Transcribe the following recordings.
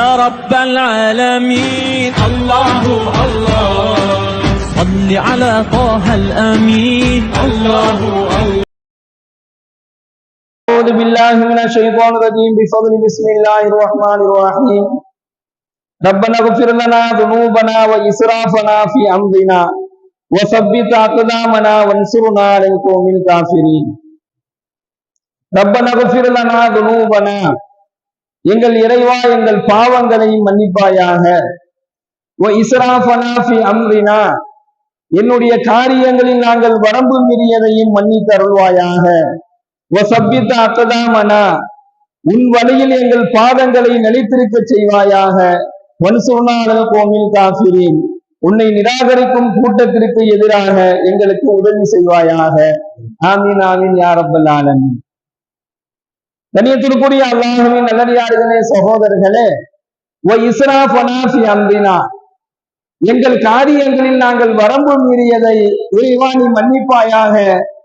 يا رب العالمين. الله الله. صل على طه الأمين. الله الله. أعوذ بالله من الشيطان الرجيم. بفضل بسم الله الرحمن الرحيم. ربنا اغفر لنا ذنوبنا وإسرافنا في أمرنا. وثبت أقدامنا وانصرنا على القوم الكافرين. ربنا اغفر لنا ذنوبنا எங்கள் இறைவா எங்கள் பாவங்களையும் மன்னிப்பாயாக. அம்ரினா. என்னுடைய காரியங்களில் நாங்கள் வரம்பு மீறியதையும் மன்னித்தருள்வாயாக. வசப்பித்த அத்ததாமனா உன் வழியில் எங்கள் பாதங்களை நிலைத்திருக்க செய்வாயாக. வன்சுர்ணாளல் கோமில் காஃபிரின். உன்னை நிராகரிக்கும் கூட்டத்திற்கு எதிராக எங்களுக்கு உதவி செய்வாயாக. ஆமீன் ஆமீன் யாரப்பல் ஆலமின். கண்ணியத்திற்குரிய அல்லாஹுவின் நல்லடியார்களே சகோதரர்களே ஓ இஸ்ராஃபனா ஃபி எங்கள் காரியங்களில் நாங்கள் வரம்பு மீறியதை இறைவாணி நீ மன்னிப்பாயாக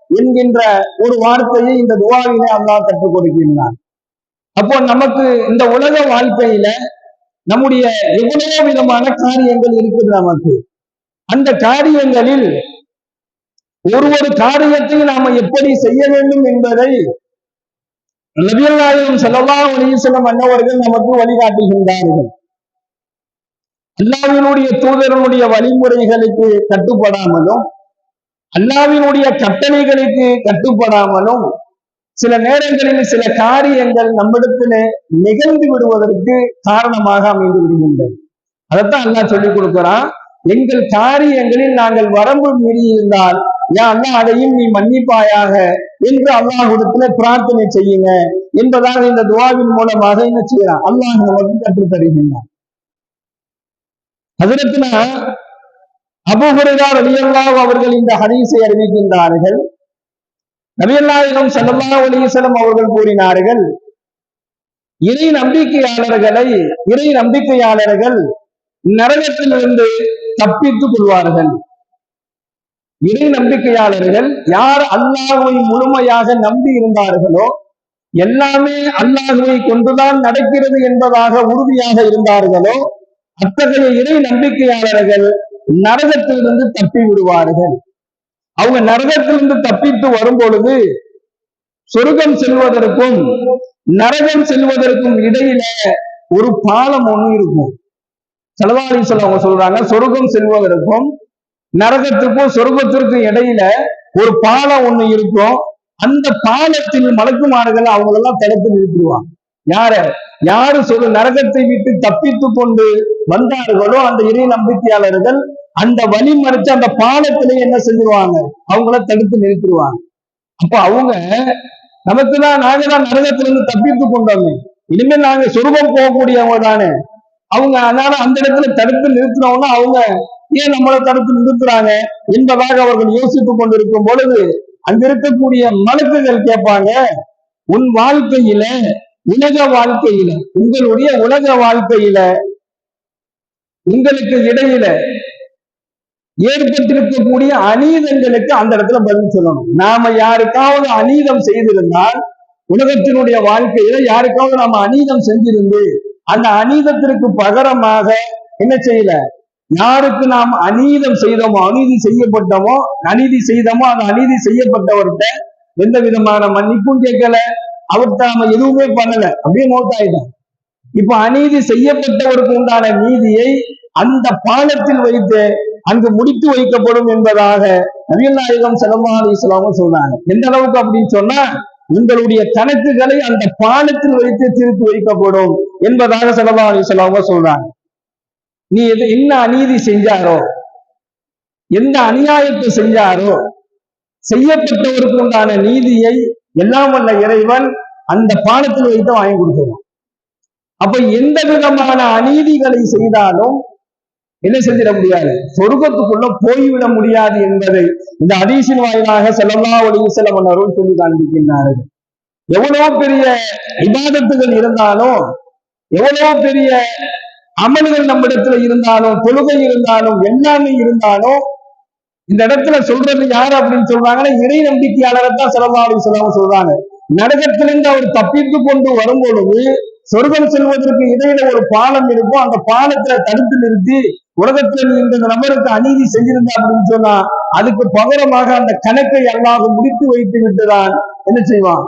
என்கின்ற ஒரு வார்த்தையை இந்த துவாவிலே அல்லாஹ் கற்றுக் கொடுக்கின்றான். அப்போ நமக்கு இந்த உலக வாழ்க்கையில நம்முடைய எவ்வளவோ விதமான காரியங்கள் இருக்குது நமக்கு. அந்த காரியங்களில் ஒரு ஒரு காரியத்தை நாம எப்படி செய்ய வேண்டும் என்பதை நபியல்லாயும் நாயகம் ஒளியும் செல்லும் வஸல்லம் அன்னவர்கள் நமக்கு வழிகாட்டுகின்றார்கள். அல்லாவினுடைய தூதரனுடைய வழிமுறைகளுக்கு கட்டுப்படாமலும் அல்லாவினுடைய கட்டளைகளுக்கு கட்டுப்படாமலும் சில நேரங்களில் சில காரியங்கள் நம்மிடத்திலே நிகழ்ந்து விடுவதற்கு காரணமாக அமைந்து விடுகின்றது அதைத்தான் அல்லாஹ் சொல்லிக் கொடுக்கிறான். எங்கள் காரியங்களில் நாங்கள் வரம்பு மீறி இருந்தால் யா அல்லாஹ் அதையும் நீ மன்னிப்பாயாக என்று அல்லாஹ்விடத்துல பிரார்த்தனை செய்யுங்க என்பதாக இந்த துவாவின் மூலமாக என்ன செய்யலாம் அல்லாஹ் நமக்கு கற்றுத் தருகின்றான். அதற்குனா அபுஹுரைரா ரலியல்லாஹு அவர்கள் இந்த ஹதீஸை அறிவிக்கின்றார்கள். நபியல்லாஹிடம் ஸல்லல்லாஹு அலிசலம் அவர்கள் கூறினார்கள் இறை நம்பிக்கையாளர்களை இறை நம்பிக்கையாளர்கள் நரகத்திலிருந்து தப்பித்துக் கொள்வார்கள். இறை நம்பிக்கையாளர்கள் யார் அல்லாஹுவை முழுமையாக நம்பி இருந்தார்களோ எல்லாமே அல்லாஹுவை கொண்டுதான் நடக்கிறது என்பதாக உறுதியாக இருந்தார்களோ அத்தகைய இறை நம்பிக்கையாளர்கள் நரகத்திலிருந்து தப்பி விடுவார்கள். அவங்க நரகத்திலிருந்து தப்பித்து வரும் பொழுது சொர்க்கம் செல்வதற்கும் நரகம் செல்வதற்கும் இடையில ஒரு பாலம் ஒண்ணு இருக்கும். செலவாளி அவங்க சொல்றாங்க சொர்க்கம் செல்வதற்கும் நரகத்துக்கும் சொர்க்கத்திற்கும் இடையில ஒரு பாலம் ஒண்ணு இருக்கும். அந்த பாலத்தில் மலக்குமார்கள் அவங்களெல்லாம் தடுத்து நிறுத்திடுவாங்க. யார? யாரு சொல்லு நரகத்தை விட்டு தப்பித்து கொண்டு வந்தார்களோ அந்த இறை நம்பிக்கையாளர்கள் அந்த வழி மறைச்சு அந்த பாலத்துல என்ன செஞ்சிருவாங்க? அவங்கள தடுத்து நிறுத்திடுவாங்க. அப்ப அவங்க நமக்கு தான் நாங்க தான் நரகத்திலிருந்து தப்பித்து கொண்டோமே. இனிமேல் நாங்க சொருகம் போகக்கூடியவங்க தானே. அவங்க அதனால அந்த இடத்துல தடுத்து நிறுத்தினோம்னா அவங்க ஏன் நம்மளை தடுத்து நிறுத்துறாங்க என்பதாக அவர்கள் யோசித்துக் கொண்டிருக்கும் பொழுது அங்கிருக்கக்கூடிய மலக்குகள் கேட்பாங்க உன் வாழ்க்கையில உலக வாழ்க்கையில உங்களுடைய உலக வாழ்க்கையில உங்களுக்கு இடையில ஏற்பட்டிருக்கக்கூடிய அநீதங்களுக்கு அந்த இடத்துல பதில் சொல்லணும். நாம யாருக்காவது அநீதம் செய்திருந்தால் உலகத்தினுடைய வாழ்க்கையில யாருக்காவது நாம அநீதம் செஞ்சிருந்து அந்த அநீதத்திற்கு பகரமாக என்ன செய்யல யாருக்கு நாம் அநீதம் செய்தோமோ அநீதி செய்யப்பட்டோமோ அநீதி செய்தோமோ அந்த அநீதி செய்யப்பட்டவர்கிட்ட எந்த விதமான மன்னிப்பும் கேட்கல. அவர்கிட்ட நாம எதுவுமே பண்ணல. அப்படியே மௌத்தாயிட்டோம் இப்ப அநீதி செய்யப்பட்டவருக்கு உண்டான நீதியை அந்த பாலத்தில் வைத்து அங்கு முடித்து வைக்கப்படும் என்பதாக நபிகள் நாயகம் செலமா அலிஸ்லாமும் சொல்றாங்க. எந்த அளவுக்கு அப்படின்னு சொன்னா உங்களுடைய கணக்குகளை அந்த பாலத்தில் வைத்து திருப்பி வைக்கப்படும் என்பதாக செலமா அலிஸ்லாம சொல்றாங்க. நீ எது என்ன அநீதி செஞ்சாரோ எந்த அநியாயத்தை செஞ்சாரோ செய்யப்பட்டவருக்கு உண்டான நீதியை எல்லாம் வல்ல இறைவன் அந்த பாடத்தில் வைத்து வாங்கி கொடுக்கணும் அப்ப எந்த விதமான அநீதிகளை செய்தாலும் என்ன செஞ்சிட முடியாது? சொர்க்கத்துக்குள்ள போய்விட முடியாது என்பதை இந்த அதீசின் வாயிலாக செல்லல்லா ஒளிவு செல்ல மன்னரும் சொல்லி காண்பிக்கின்றார்கள். எவ்வளவு பெரிய விவாதத்துகள் இருந்தாலும் எவ்வளவு பெரிய அமல்கள் நம்மிடத்துல இருந்தாலும் தொழுகை இருந்தாலும் எல்லாமே இருந்தாலும் இந்த இடத்துல சொல்றது யார் அப்படின்னு சொல்றாங்கன்னா இறை நம்பிக்கையாளரை தான் செலவாளி சொல்லாம சொல்றாங்க. நரகத்திலிருந்து அவர் தப்பித்து கொண்டு வரும் பொழுது சொர்க்கம் செல்வதற்கு இடையில ஒரு பாலம் இருக்கும். அந்த பாலத்துல தடுத்து நிறுத்தி உலகத்துல இந்த நபருக்கு அநீதி செய்திருந்த அப்படின்னு சொன்னா அதுக்கு பகரமாக அந்த கணக்கை அல்லாஹ் முடித்து வைத்து விட்டுதான் என்ன செய்வான்?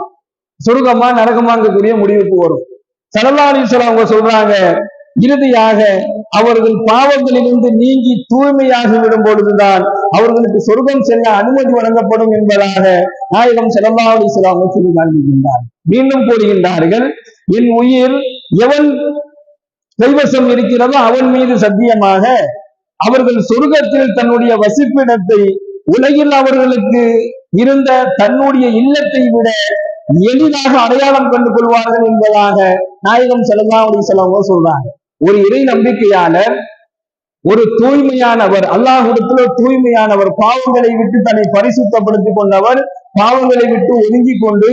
சொர்க்கமா நரகமாங்கக்கூடிய முடிவுக்கு வரும். சலல்லாலீஸ்வரம் அவங்க சொல்றாங்க இறுதியாக அவர்கள் பாவங்களிலிருந்து நீங்கி தூய்மையாகி விடும் பொழுதுதான் அவர்களுக்கு சொர்க்கம் செல்ல அனுமதி வழங்கப்படும் என்பதாக நாயகம் செலவாவது சில சொல்லி காண்பிக்கின்றார். மீண்டும் கூறுகின்றார்கள் என் உயிர் எவன் கைவசம் இருக்கிறதோ அவன் மீது சத்தியமாக அவர்கள் சொர்க்கத்தில் தன்னுடைய வசிப்பிடத்தை உலகில் அவர்களுக்கு இருந்த தன்னுடைய இல்லத்தை விட எளிதாக அடையாளம் கண்டு கொள்வார்கள் என்பதாக நாயகம் செல்லல்லா அலிஸ்லாம் சொல்றாங்க. ஒரு இறை நம்பிக்கையாளர் ஒரு தூய்மையானவர் அல்லாஹுடத்துல தூய்மையானவர் பாவங்களை விட்டு தன்னை பரிசுத்தப்படுத்திக் கொண்டவர் பாவங்களை விட்டு ஒதுங்கி கொண்டு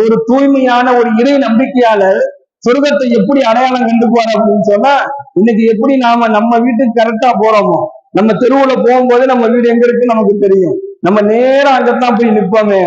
ஒரு தூய்மையான ஒரு இறை நம்பிக்கையாளர் சொர்க்கத்தை எப்படி அடையாளம் கண்டுக்குவார் அப்படின்னு சொன்னா இன்னைக்கு எப்படி நாம நம்ம வீட்டுக்கு கரெக்டா போறோமோ நம்ம தெருவுல போகும்போது நம்ம வீடு எங்க இருக்கு நமக்கு தெரியும். நம்ம நேரா அங்கத்தான் போய் நிற்போமே.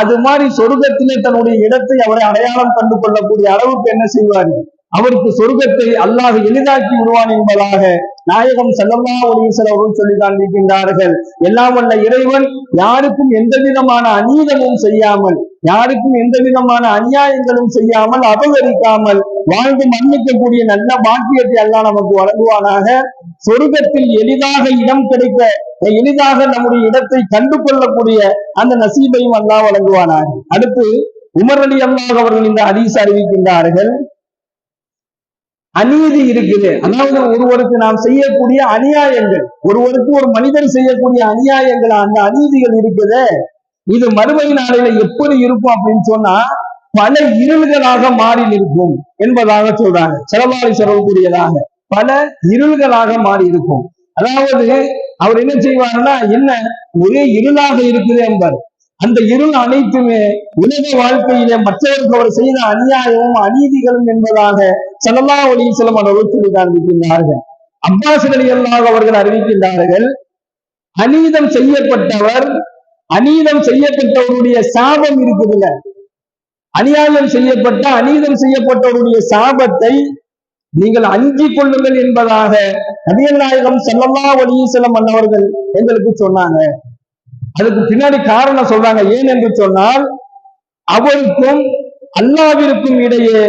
அது மாதிரி சொர்க்கத்திலே தன்னுடைய இடத்தை அவரை அடையாளம் கண்டு கொள்ளக்கூடிய அளவுக்கு என்ன செய்வாரு? அவருக்கு சொர்க்கத்தை அல்லாஹ் எளிதாக்கி விடுவான் என்பதாக நாயகம் செல்லல்லா ஒலீசர் அவர்கள் சொல்லி இருக்கின்றார்கள். எல்லாம் வல்ல இறைவன் யாருக்கும் எந்த விதமான அநீதமும் செய்யாமல் யாருக்கும் எந்த விதமான அநியாயங்களும் செய்யாமல் அபகரிக்காமல் வாழ்ந்து மன்னிக்கக்கூடிய நல்ல பாக்கியத்தை எல்லாம் நமக்கு வழங்குவானாக. சொர்க்கத்தில் எளிதாக இடம் கிடைக்க எளிதாக நம்முடைய இடத்தை கண்டு கொள்ளக்கூடிய அந்த நசீபையும் அல்லா வழங்குவானாக. அடுத்து உமர் அலி அல்லாஹ் அவர்கள் இந்த ஹதீஸ் அறிவிக்கின்றார்கள். அநீதி இருக்குது. அதாவது ஒருவருக்கு நாம் செய்யக்கூடிய அநியாயங்கள் ஒருவருக்கு ஒரு மனிதன் செய்யக்கூடிய அநியாயங்கள்? அந்த அநீதிகள் இருக்குது. இது மறுமை நாளில எப்படி இருக்கும் அப்படின்னு சொன்னா பல இருள்களாக மாறி இருக்கும் என்பதாக சொல்றாங்க. செலவாளி சொல்லக்கூடியதாக பல இருள்களாக மாறி இருக்கும். அதாவது அவர் என்ன செய்வாருன்னா என்ன? ஒரே இருளாக இருக்குது என்பார். அந்த இருள் அனைத்துமே உலக வாழ்க்கையிலே மற்றவருக்கு அவர் செய்த அநியாயமும் அநீதிகளும் என்பதாக சல்லல்லா அலிசலம் அவர்கள் சொல்லி அறிவிக்கின்றார்கள் அப்பாஸ் அலி அவர்கள் அறிவிக்கின்றார்கள் அநீதம் செய்யப்பட்டவர் அநீதம் செய்யப்பட்டவருடைய சாபம் இருக்குதுல்ல அநியாயம் செய்யப்பட்ட அநீதம் செய்யப்பட்டவருடைய சாபத்தை நீங்கள் அஞ்சிக் கொள்ளுங்கள் என்பதாக நபிகள் நாயகம் செல்லல்லா அலிசலம் அன்னவர்கள் எங்களுக்கு சொன்னாங்க. அதுக்கு பின்னாடி காரணம் சொல்றாங்க. ஏன் என்று சொன்னால் அவருக்கும் அல்லாவிற்கும் இடையே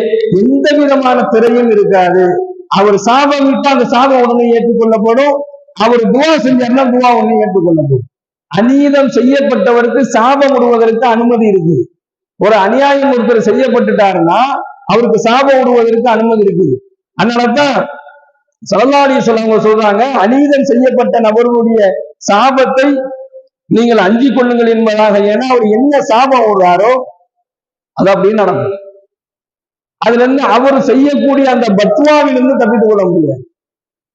எந்த விதமான பிறையும் இருக்காது. அவர் சாபம் விட்டு அந்த சாபம் உடனே ஏற்றுக்கொள்ளப்படும். அவர் துவா செஞ்சார்னா துவா உடனே ஏற்றுக்கொள்ளப்படும். அநீதம் செய்யப்பட்டவருக்கு சாபம் விடுவதற்கு அனுமதி இருக்கு ஒரு அநியாயம் ஒருத்தர் செய்யப்பட்டுட்டாருன்னா அவருக்கு சாபம் விடுவதற்கு அனுமதி இருக்குது. அதனாலதான் சரலாடி சொல்லவங்க சொல்றாங்க அநீதம் செய்யப்பட்ட நபர்களுடைய சாபத்தை நீங்கள் அஞ்சிக் கொள்ளுங்கள் என்பதாக. ஏன்னா அவர் என்ன சாபம் விடுறாரோ அது அப்படின்னு நடக்கும். அதுல இருந்து அவர் செய்யக்கூடிய அந்த பத்வாவிலிருந்து தப்பித்துக் கொள்ள முடியாது.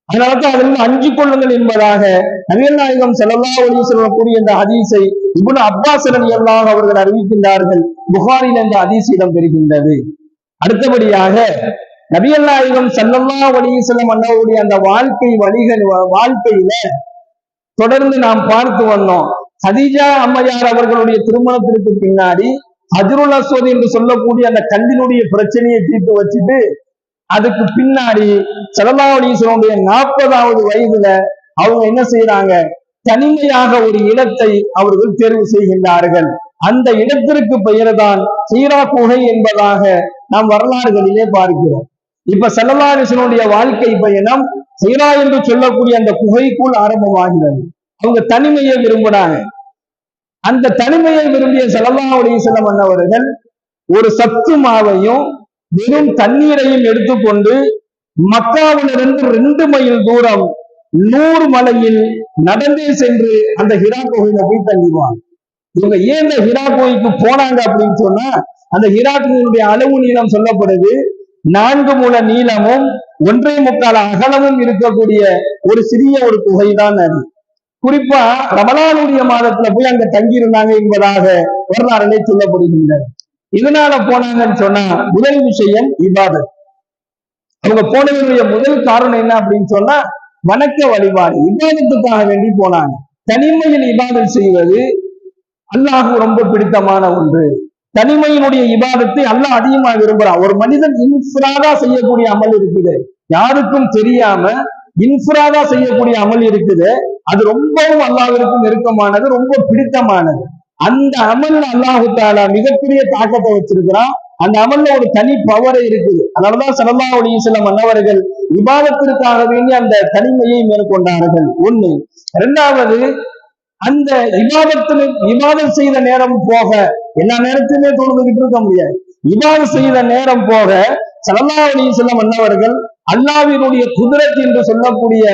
அதனாலதான் அதுல இருந்து அஞ்சு கொள்ளுங்கள் என்பதாக நவீன நாயகம் செல்லல்லா ஒளி சொல்லக்கூடிய இந்த ஹதீஸை இவ்வளவு அப்பாஸ் எல்லாம் அவர்கள் அறிவிக்கின்றார்கள். புகாரில் இந்த ஹதீஸ் இடம் பெறுகின்றது அடுத்தபடியாக நபியல் நாயகம் செல்லல்லா ஒளி செல்லம் அண்ணாவுடைய அந்த வாழ்க்கை வழிகள் வாழ்க்கையில தொடர்ந்து நாம் பார்த்து வந்தோம். ஹதீஜா அம்மையார் அவர்களுடைய திருமணத்திற்கு பின்னாடி அஜருல்லா சோதி என்று சொல்லக்கூடிய அந்த கல்லினுடைய பிரச்சனையை தீர்த்து வச்சுட்டு அதுக்கு பின்னாடி சலமாவளீஸ்வரனுடைய நாற்பதாவது வயதுல அவங்க என்ன செய்யறாங்க தனிமையாக ஒரு இடத்தை அவர்கள் தேர்வு செய்கின்றார்கள். அந்த இடத்திற்கு பெயர்தான் சீரா குகை என்பதாக நாம் வரலாறுகளிலே பார்க்கிறோம். இப்ப செல்லலாரிசனுடைய வாழ்க்கை பயணம் சீரா என்று சொல்லக்கூடிய அந்த குகைக்குள் ஆரம்பமாகிறது. அவங்க தனிமையை விரும்புறாங்க. அந்த தனிமையை விரும்பிய செலவாவுடைய சில மன்னவர்கள் ஒரு சத்து மாவையும் வெறும் தண்ணீரையும் எடுத்துக்கொண்டு மக்காவிலிருந்து ரெண்டு மைல் தூரம் நூறு மலையில் நடந்தே சென்று அந்த ஹிரா கோயில போய் தங்கிடுவாங்க. இவங்க ஏன் இந்த ஹிரா கோயிலுக்கு போனாங்க அப்படின்னு சொன்னா அந்த ஹிரா கோயிலுடைய அளவு நீளம் சொல்லப்படுது. நான்கு மூல நீளமும் ஒன்றே முக்கால் அகலமும் இருக்கக்கூடிய ஒரு சிறிய ஒரு குகைதான் அது. குறிப்பா ரமலானுடைய மாதத்துல போய் அங்க தங்கி இருந்தாங்க என்பதாக வரலாறுகளை சொல்லப்படுகின்றன இதனால போனாங்கன்னு சொன்னா முதல் விஷயம் இபாதத். அவங்க போனவருடைய முதல் காரணம் என்ன அப்படின்னு சொன்னா வணக்க வழிபாடு இபாதத்துக்காக வேண்டி போனாங்க. தனிமையில் இபாதம் செய்வது அல்லாஹு ரொம்ப பிடித்தமான ஒன்று. தனிமையினுடைய இபாதத்தை அல்லாஹ் அதிகமா விரும்புறான். ஒரு மனிதன் இன்ஃபிராதா செய்யக்கூடிய அமல் இருக்குது. யாருக்கும் தெரியாம இன்ஃபிராதா செய்யக்கூடிய அமல் இருக்குது. அது ரொம்பவும் அல்லாஹ்விற்கு நெருக்கமானது ரொம்ப பிடித்தமானது. அந்த அமல் அல்லாஹு தாலா மிகப்பெரிய தாக்கத்தை வச்சிருக்கிறான். அந்த அமல்ல ஒரு தனி பவரை இருக்குது. அதனாலதான் சலல்லா சில மன்னவர்கள் விவாதத்திற்காக வேண்டி அந்த தனிமையை மேற்கொண்டார்கள். ஒண்ணு. இரண்டாவது அந்த விவாதத்தில் விவாதம் செய்த நேரம் போக எல்லா நேரத்திலுமே தோணுந்துகிட்டு இருக்க முடியாது. விவாதம் செய்த நேரம் போக சலல்லா சில மன்னவர்கள் அல்லாவினுடைய குதிரத் என்று சொல்லக்கூடிய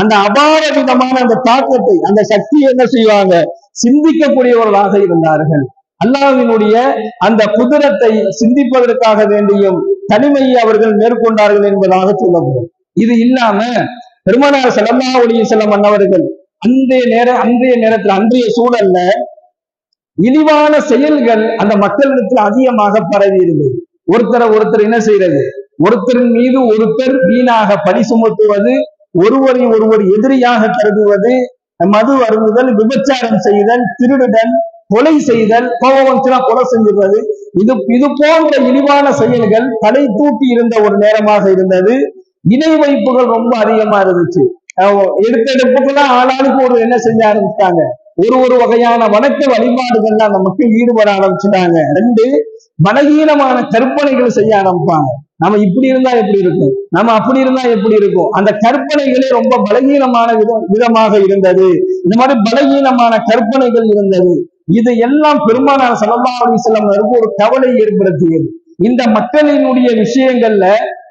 அந்த அபார விதமான அந்த தாக்கத்தை அந்த சக்தி என்ன செய்வாங்க? சிந்திக்கக்கூடியவர்களாக இருந்தார்கள். அல்லாவினுடைய அந்த குதிரத்தை சிந்திப்பதற்காக வேண்டியும் தனிமையை அவர்கள் மேற்கொண்டார்கள் என்பதாக சொல்லப்படும். இது இல்லாம பெருமனார் செல்லல்லா ஒளிய செல்லம் அன்னவர்கள் அன்றைய நேர அன்றைய நேரத்தில் அன்றைய சூழல்ல இழிவான செயல்கள் அந்த மக்களிடத்தில் அதிகமாக பரவி இருந்தது ஒருத்தரை ஒருத்தர் என்ன செய்யறது ஒருத்தரின் மீது ஒருத்தர் வீணாக பழி சுமத்துவது ஒருவரை ஒருவர் எதிரியாக கருதுவது மது அருந்துதல் விபச்சாரம் செய்தல் திருடுதல் கொலை செய்தல் கோபவஞ்சனா கொலை செஞ்சிருந்தது இது இது போன்ற இழிவான செயல்கள் தலை தூட்டி இருந்த ஒரு நேரமாக இருந்தது. இணை வைப்புகள் ரொம்ப அதிகமா இருந்துச்சு. எடுத்தெடுப்புக்கெல்லாம் ஆளாளுக்கு ஒரு என்ன செஞ்ச ஆரம்பிச்சிட்டாங்க. ஒரு ஒரு வகையான வணக்க வழிபாடுகள்லாம் அந்த மக்கள் ஈடுபட ஆரம்பிச்சுட்டாங்க. ரெண்டு பலகீனமான கற்பனைகள் செய்ய ஆரம்பிப்பாங்க. நம்ம இப்படி இருந்தா எப்படி இருக்கும்? நம்ம அப்படி இருந்தா எப்படி இருக்கும்? அந்த கற்பனைகளே ரொம்ப பலகீனமான விதம் விதமாக இருந்தது. இந்த மாதிரி பலகீனமான கற்பனைகள் இருந்தது. இது எல்லாம் பெருமானார் சல்லா அலிஸ்லாம் ஒரு கவலை ஏற்படுத்தியது. இந்த மக்களினுடைய விஷயங்கள்ல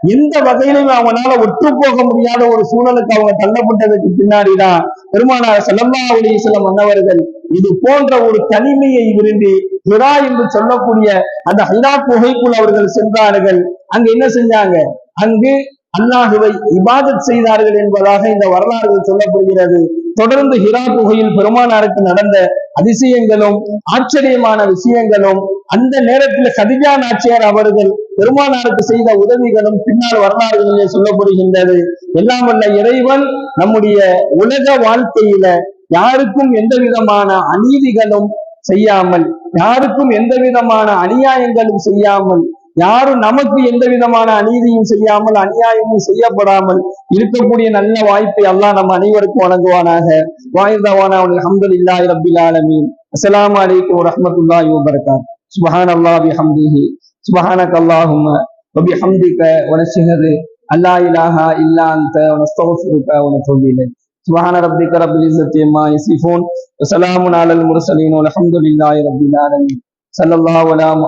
எந்த வகையிலும் அவனால ஒற்று போக முடியாத ஒரு சூழலுக்கு அவங்க தள்ளப்பட்டதுக்கு பின்னாடிதான் பெருமானார் சல்லல்லா செல்லம் மன்னவர்கள் இது போன்ற ஒரு தனிமையை விரும்பி ஹிரா என்று சொல்லக்கூடிய அந்த ஹிரா குகைக்குள் அவர்கள் சென்றார்கள். அங்கு என்ன செஞ்சாங்க? அங்கு அல்லாஹுவை இபாதத் செய்தார்கள் என்பதாக இந்த வரலாறுகள் சொல்லப்படுகிறது. தொடர்ந்து ஹிரா குகையில் பெருமானாருக்கு நடந்த அதிசயங்களும் ஆச்சரியமான விஷயங்களும் அந்த நேரத்தில் கதிஜா நாச்சியார் அவர்கள் பெருமானாருக்கு செய்த உதவிகளும் பின்னால் வரலாறுகளிலே சொல்லப்படுகின்றது. எல்லாம் வல்ல இறைவன் நம்முடைய உலக வாழ்க்கையில யாருக்கும் எந்த விதமான அநீதிகளும் செய்யாமல் யாருக்கும் எந்த விதமான அநியாயங்களும் செய்யாமல் யாரும் நமக்கு எந்த விதமான அநீதியும் செய்யாமல் அநியாயமும் செய்யப்படாமல் இருக்கக்கூடிய நல்ல வாய்ப்பை அல்லாஹ் நம்ம அனைவருக்கும் வழங்குவானாக. வாய்தவானா அல்ஹம்துலில்லாஹி ரபில் ஆலமீன். அஸ்லாம் அலைக்கும் வரஹ்மத்துல்லாஹி வபரகாத். சுப்ஹான் அல்லாஹ் பிஹம்திஹி. சுப்ஹானக அல்லாஹும்ம வபிஹம்திக வனஷ்ஹது அல்லா இலாஹா இல்லா அன்த. வனஸ்தக்ஃபிருக வனதூபு இலைக். سبحان ربك رب العزة عما يصفون وسلام على المرسلين والحمد لله رب العالمين. صلى الله على محمد